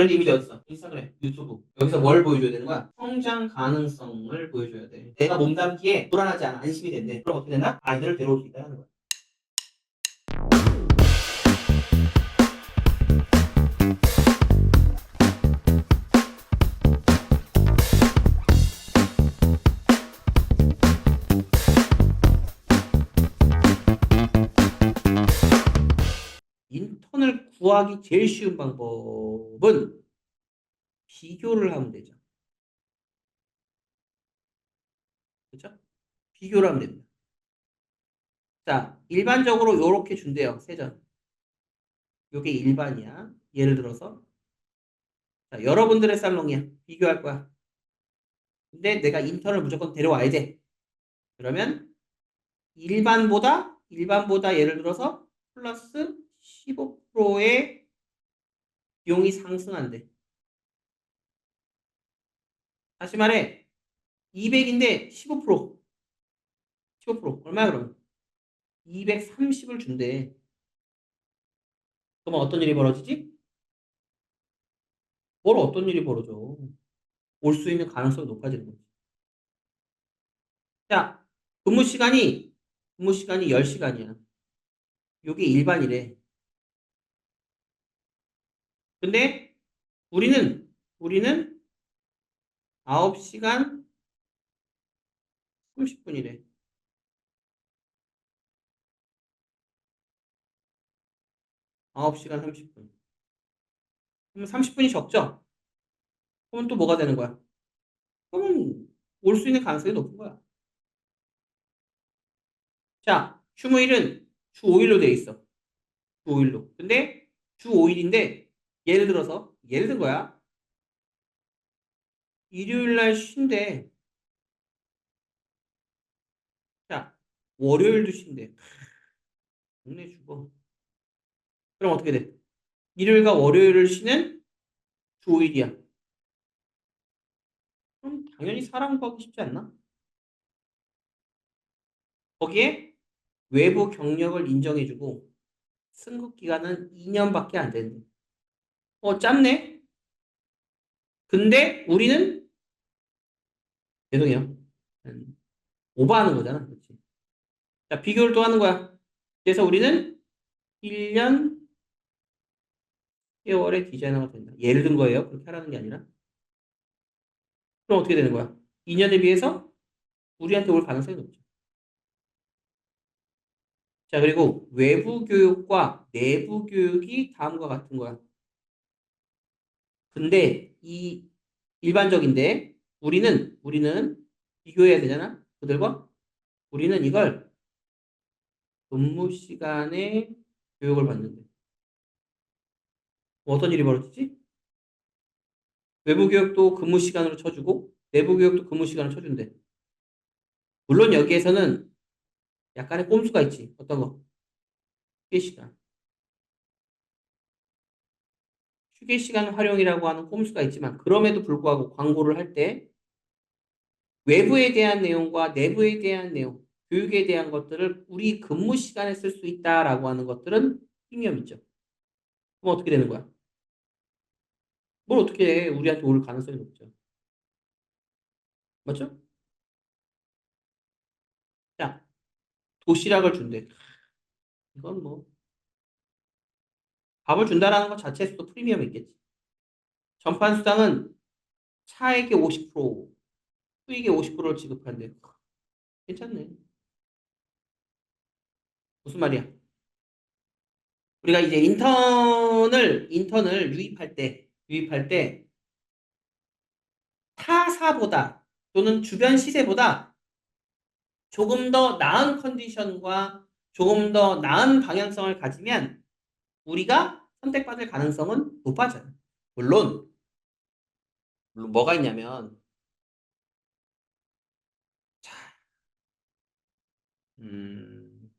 브랜드 이미지 어딨어? 인스타그램, 유튜브. 여기서 뭘 보여줘야 되는 거야? 성장 가능성을 보여줘야 돼. 내가 몸담기에 불안하지 않아, 안심이 된대. 그럼 어떻게 된다? 아이들을 데려올 수 있다는 거야. 구하기 제일 쉬운 방법은 비교를 하면 되죠. 그렇죠? 비교를 하면 됩니다. 자, 일반적으로 이렇게 준대요. 세전. 요게 일반이야. 예를 들어서 자, 여러분들의 살롱이야. 비교할 거야. 근데 내가 인턴을 무조건 데려와야 돼. 그러면 일반보다 일반보다 예를 들어서 플러스 15% 의 비용이 상승한대. 다시 말해 200인데 15% 15% 얼마야 그럼? 230을 준대. 그러면 어떤 일이 벌어지지? 뭘 어떤 일이 벌어져? 올 수 있는 가능성이 높아지는 거지. 자, 근무 시간이 근무 시간이 10시간이야. 요게 일반이래. 근데 우리는 우리는 9시간 30분이래. 아홉 시간 30분. 그러면 30분이 적죠? 그러면 또 뭐가 되는 거야? 그러면 올 수 있는 가능성이 높은 거야. 자, 휴무일은 주 5일로 돼 있어. 주 5일로. 근데 주 5일인데 예를 들어서 예를 든 거야. 일요일 날 쉰대. 자, 월요일도 쉰대. 동네 죽어. 그럼 어떻게 돼? 일요일과 월요일을 쉬는 주 5일이야. 그럼 당연히 사람 구하기 쉽지 않나? 거기에 외부 경력을 인정해주고 승급 기간은 2년밖에 안 된대. 어, 짧네? 근데 우리는 죄송해요. 음, 오버하는 거잖아. 그렇지. 자, 비교를 또 하는 거야. 그래서 우리는 1년 10개월의 디자이너가 된다. 예를 든 거예요. 그렇게 하라는 게 아니라. 그럼 어떻게 되는 거야? 2년에 비해서 우리한테 올 가능성이 높죠. 자, 그리고 외부 교육과 내부 교육이 다음과 같은 거야. 근데 이 일반적인데 우리는 우리는 비교해야 되잖아. 그들과 우리는 이걸 근무 시간에 교육을 받는데 뭐 어떤 일이 벌어지지? 외부 교육도 근무 시간으로 쳐주고 내부 교육도 근무 시간을 쳐준대. 물론 여기에서는 약간의 꼼수가 있지. 어떤 거? 휴게 시간. 휴게 시간 활용이라고 하는 꼼수가 있지만 그럼에도 불구하고 광고를 할 때 외부에 대한 내용과 내부에 대한 내용, 교육에 대한 것들을 우리 근무 시간에 쓸 수 있다라고 하는 것들은 있죠. 그럼 어떻게 되는 거야? 뭘 어떻게 해? 우리한테 올 가능성이 높죠. 맞죠? 자, 도시락을 준대. 이건 뭐 밥을 준다라는 것 자체에서도 프리미엄이 있겠지. 전판 수당은 차액의 50%, 수익의 50%를 지급한대. 괜찮네. 무슨 말이야? 우리가 이제 인턴을 인턴을 유입할 때 유입할 때 타사보다 또는 주변 시세보다 조금 더 나은 컨디션과 조금 더 나은 방향성을 가지면 우리가 선택받을 가능성은 높아져요. 물론, 물론 뭐가 있냐면, 자, 음,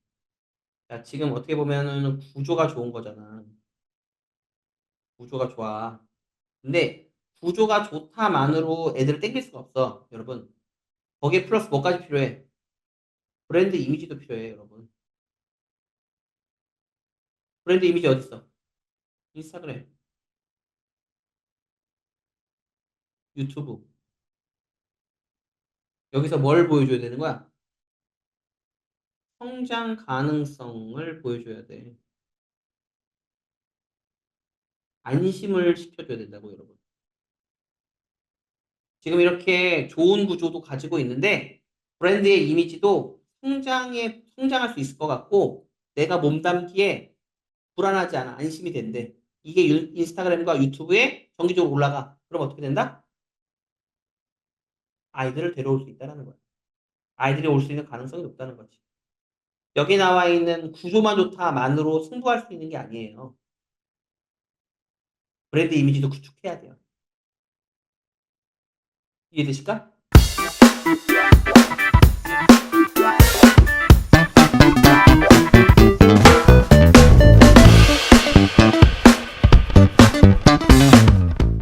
자, 지금 어떻게 보면은 구조가 좋은 거잖아. 구조가 좋아. 근데 구조가 좋다만으로 애들을 땡길 수가 없어, 여러분. 거기에 플러스 뭐까지 필요해? 브랜드 이미지도 필요해, 여러분. 브랜드 이미지 어디 있어? 인스타그램. 유튜브. 여기서 뭘 보여줘야 되는 거야? 성장 가능성을 보여줘야 돼. 안심을 시켜줘야 된다고, 여러분. 지금 이렇게 좋은 구조도 가지고 있는데, 브랜드의 이미지도 성장에, 성장할 수 있을 것 같고, 내가 몸담기에 불안하지 않아. 안심이 된대. 이게 유- 인스타그램과 유튜브에 정기적으로 올라가. 그럼 어떻게 된다? 아이들을 데려올 수 있다는 거야. 아이들이 올 수 있는 가능성이 높다는 거지. 여기 나와 있는 구조만 좋다만으로 승부할 수 있는 게 아니에요. 브랜드 이미지도 구축해야 돼요. 이해되실까?